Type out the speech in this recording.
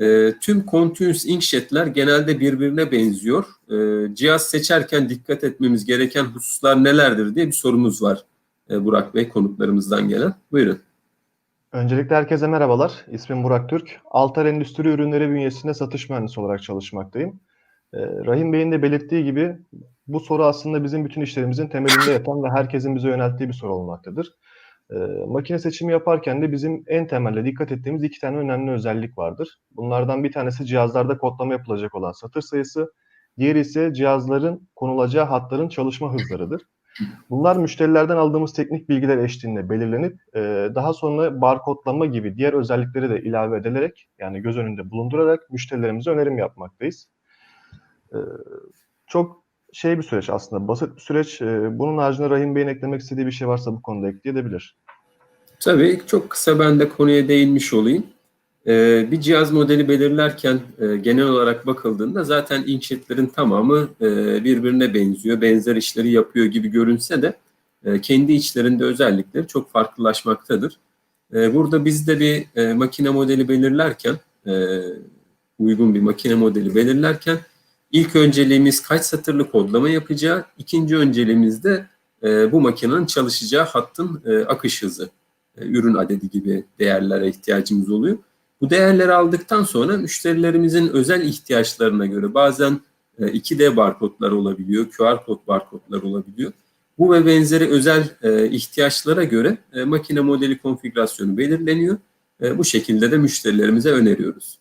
E, tüm Continuous Inkjet'ler genelde birbirine benziyor. E, cihaz seçerken dikkat etmemiz gereken hususlar nelerdir diye bir sorumuz var e, Burak Bey konuklarımızdan gelen. Buyurun. Öncelikle herkese merhabalar. İsmim Burak Türk. Altar Endüstri Ürünleri bünyesinde satış mühendisi olarak çalışmaktayım. Ee, Rahim Bey'in de belirttiği gibi bu soru aslında bizim bütün işlerimizin temelinde yatan ve herkesin bize yönelttiği bir soru olmaktadır. Ee, makine seçimi yaparken de bizim en temelde dikkat ettiğimiz iki tane önemli özellik vardır. Bunlardan bir tanesi cihazlarda kodlama yapılacak olan satır sayısı, diğeri ise cihazların konulacağı hatların çalışma hızlarıdır. Bunlar müşterilerden aldığımız teknik bilgiler eşliğinde belirlenip e, daha sonra barkodlama gibi diğer özellikleri de ilave edilerek yani göz önünde bulundurarak müşterilerimize önerim yapmaktayız. E, çok şey bir süreç aslında basit bir süreç. E, bunun haricinde Rahim Bey'in eklemek istediği bir şey varsa bu konuda ekleyebilir. Tabii çok kısa ben de konuya değinmiş olayım. Ee, bir cihaz modeli belirlerken e, genel olarak bakıldığında zaten inkjetlerin tamamı e, birbirine benziyor, benzer işleri yapıyor gibi görünse de e, kendi içlerinde özellikleri çok farklılaşmaktadır. Burada biz de bir makine modeli belirlerken, uygun bir makine modeli belirlerken ilk önceliğimiz kaç satırlı kodlama yapacağı, ikinci önceliğimiz de e, bu makinenin çalışacağı hattın e, akış hızı, e, ürün adedi gibi değerlere ihtiyacımız oluyor. Bu değerleri aldıktan sonra müşterilerimizin özel ihtiyaçlarına göre bazen 2D barkodlar olabiliyor, QR kod barkodlar olabiliyor. Bu ve benzeri özel e, ihtiyaçlara göre e, makine modeli konfigürasyonu belirleniyor. E, bu şekilde de müşterilerimize öneriyoruz.